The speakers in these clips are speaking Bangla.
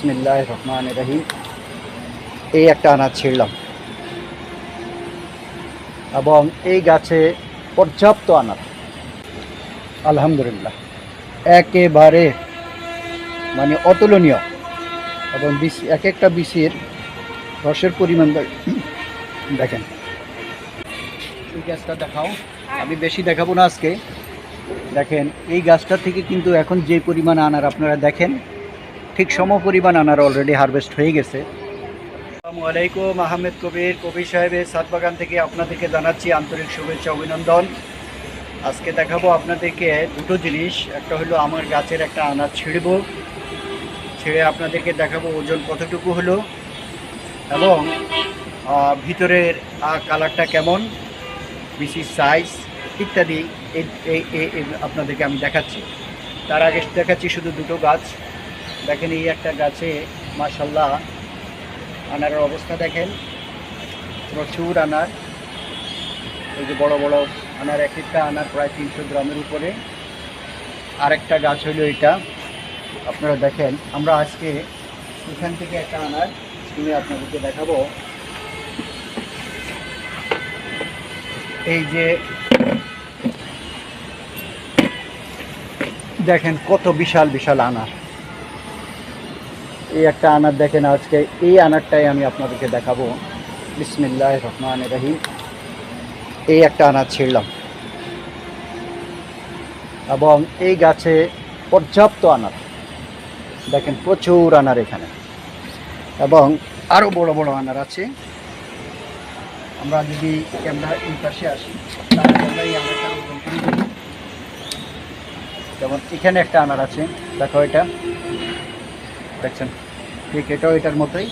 বিসমিল্লাহ রহমান রহিম এই একটা আনাজ ছিঁড়লাম। এবং এই গাছে পর্যাপ্ত আনাজ। আলহামদুলিল্লাহ। একেবারে মানে অতুলনীয়। এবং বিসি এক একটা বিসির রসের পরিমাণ দেখেন। এই গাছটা দেখাও। আমি বেশি দেখাবো না আজকে। দেখেন, এই গাছটা থেকে কিন্তু এখন যে পরিমাণ আনার আপনারা দেখেন ঠিক সম পরিমাণ আনার অলরেডি হারভেস্ট হয়ে গেছে। আসসালামু আলাইকুম, আহমেদ কবির কবির সাহেবের সাত বাগান থেকে আপনাদেরকে জানাচ্ছি আন্তরিক শুভেচ্ছা, অভিনন্দন। আজকে দেখাবো আপনাদেরকে দুটো জিনিস। একটা হলো আমার গাছের একটা আনার ছিঁড়ব। ছেড়ে আপনাদেরকে দেখাবো ওজন কতটুকু হলো এবং ভিতরের কালারটা কেমন বিসির সাইজ ইত্যাদি আপনাদেরকে আমি দেখাচ্ছি। তার আগে দেখাচ্ছি শুধু দুটো গাছ। দেখেন এই একটা গাছে মাসাল্লাহ আনারের অবস্থা দেখেন। প্রচুর আনার। এই যে বড় বড় আনার, এক একটা আনার প্রায় তিনশো গ্রামের উপরে। আরেকটা গাছ হলো এটা। আপনারা দেখেন, আমরা আজকে এখান থেকে একটা আনার তুমি আপনাদেরকে দেখাবো। এই যে দেখেন কত বিশাল বিশাল আনার। এই একটা আনার দেখেন, আজকে এই আনারটাই আমি আপনাদেরকে দেখাবো। বিসমিল্লাহ রহমান রহিম। এই একটা আনার ছিঁড়লাম। এবং এই গাছে পর্যাপ্ত আনার। দেখেন, প্রচুর আনার এখানে। এবং আরও বড় বড় আনার আছে। আমরা যদি ক্যামেরা এই পাশে আসি। যেমন এখানে একটা আনার আছে, দেখো এটা। দেখছেন। ঠিক এটাও এটার মতোই।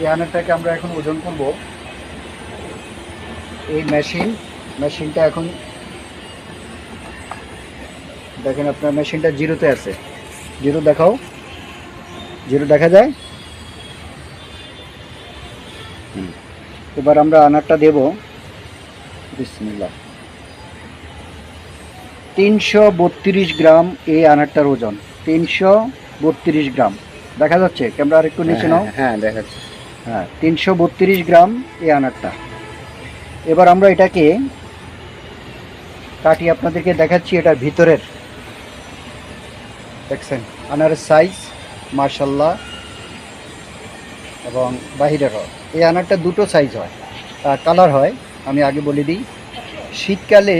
এই আনারটাকে আমরা এখন ওজন করব। এই মেশিন মেশিনটা এখন দেখেন আপনার মেশিনটা জিরোতে আছে। জিরো দেখাও। জিরো দেখা যায়। এবার আমরা আনারটা দেব। বিসমিল্লাহ। তিনশো গ্রাম এই আনারটার ওজন। তিনশো বত্রিশ গ্রাম। দেখা যাচ্ছে? ক্যামেরা আর একটু নিচে নাও। হ্যাঁ দেখাচ্ছি হ্যাঁ তিনশো বত্রিশ গ্রাম এই আনারটা। এবার আমরা এটাকে কাটি আপনাদেরকে দেখাচ্ছি এটার ভিতরের। দেখছেন? আনারের সাইজ মার্শাল্লাহ এবং বাহিরেরও এই আনারটা দুটো সাইজ হয়। কালার হয় আমি আগে বলে দিই। শীতকালে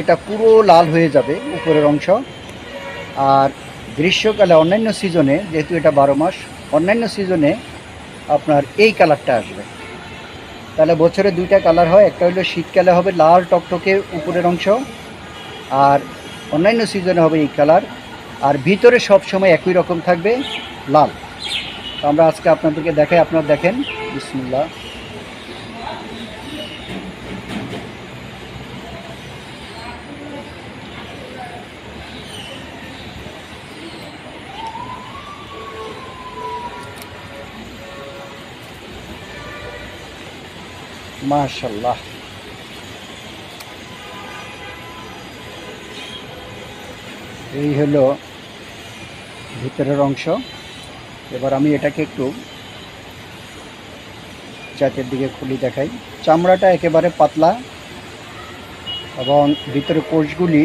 এটা পুরো লাল হয়ে যাবে উপরের অংশ। আর গ্রীষ্মকালে অন্যান্য সিজনে, যেহেতু এটা বারো মাস, অন্যান্য সিজনে আপনার এই কালারটা আসবে। তাহলে বছরে দুইটা কালার হয়, একটা হলো শীতকালে হবে লাল টকটকে উপরের অংশ, আর অন্যান্য সিজনে হবে এই কালার, আর ভিতরে সব সময় একই রকম থাকবে লাল। তো আমরা আজকে আপনাদেরকে দেখাই, আপনারা দেখেন। বিসমুল্লাহ। মাশাল্লাহ এই হলো ভিতরের অংশ। এবার আমি এটাকে একটু চাটের দিকে খুলি দেখাই। চামড়াটা একেবারে পাতলা এবং ভিতরে কোষগুলি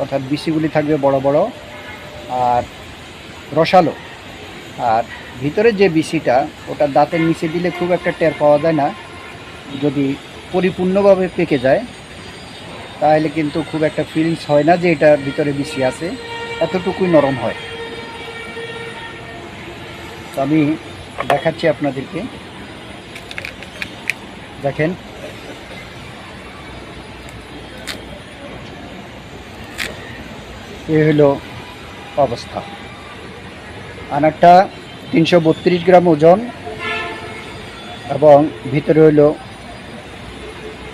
অর্থাৎ বিসিগুলি থাকবে বড় বড় আর রসালো। আর ভিতরে যে বিসিটা, ওটা দাঁতের নিচে দিলে খুব একটা টের পাওয়া যায় না। যদি পরিপূর্ণভাবে পেকে যায়, তাহলে কিন্তু খুব একটা ফিলিংস হয় না যে এটার ভিতরে বেশি আছে, এতটুকুই নরম হয়। তো আমি দেখাচ্ছি আপনাদেরকে। দেখেন। এ হলো অবস্থা। আনারটা তিনশো বত্রিশ গ্রাম ওজন এবং ভিতরে হলো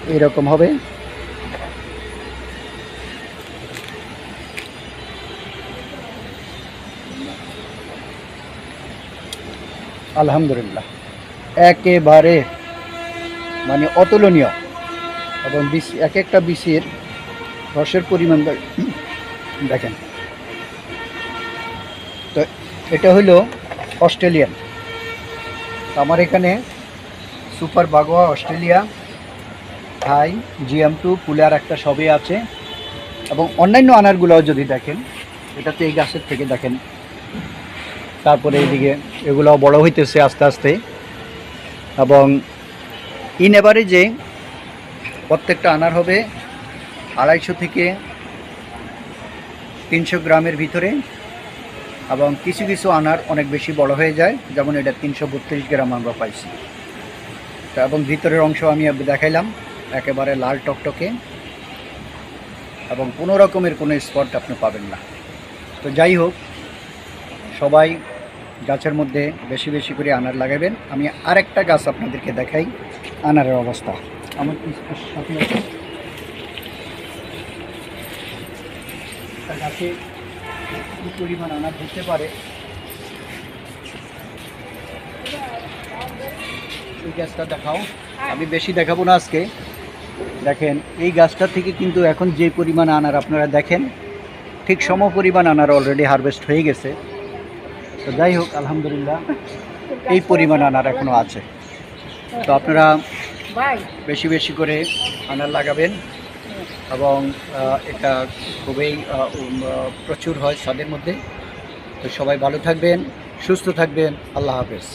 এরকম হবে। আলহামদুলিল্লাহ। একেবারে মানে অতুলনীয় এবং বিসি এক একটা বিসির রসের পরিমাণ দেখেন। তো এটা হলো অস্ট্রেলিয়ান। আমার এখানে সুপার বাগোয়া অস্ট্রেলিয়া থাই, জিএম টু পুলার একটা সবই আছে। এবং অন্যান্য আনারগুলোও যদি দেখেন এটা তো এই গাছের থেকে দেখেন, তারপরে এইদিকে এগুলো বড় হইতেছে আস্তে আস্তে। এবং ইন যে প্রত্যেকটা আনার হবে আড়াইশো থেকে তিনশো গ্রামের ভিতরে। এবং কিছু কিছু আনার অনেক বেশি বড় হয়ে যায়, যেমন এটা তিনশো বত্রিশ গ্রাম আমরা পাইছি। এবং ভিতরের অংশ আমি দেখাইলাম। একেবারে লাল টকটকে এবং কোনো রকমের কোনো স্পট আপনি পাবেন না। তো যাই হোক, সবাই গাছের মধ্যে বেশি বেশি করে আনার লাগাবেন। আমি আরেকটা গাছ আপনাদেরকে দেখাই, আনারের অবস্থা। আমার সাথে? গাছে কি পরিমাণ আনার ধরতে পারে? এই গাছটা দেখাও। আমি বেশি দেখাবো না আজকে। দেখেন এই গাছটা থেকে কিন্তু এখন যে পরিমাণ আনার আপনারা দেখেন ঠিক সম পরিমাণ আনার অলরেডি হারভেস্ট হয়ে গেছে। তো যাই হোক আলহামদুলিল্লাহ এই পরিমাণ আনার এখনও আছে। তো আপনারা বেশি বেশি করে আনার লাগাবেন এবং এটা খুবই প্রচুর হয় স্বাদের মধ্যে। তো সবাই ভালো থাকবেন সুস্থ থাকবেন। আল্লাহ হাফেজ।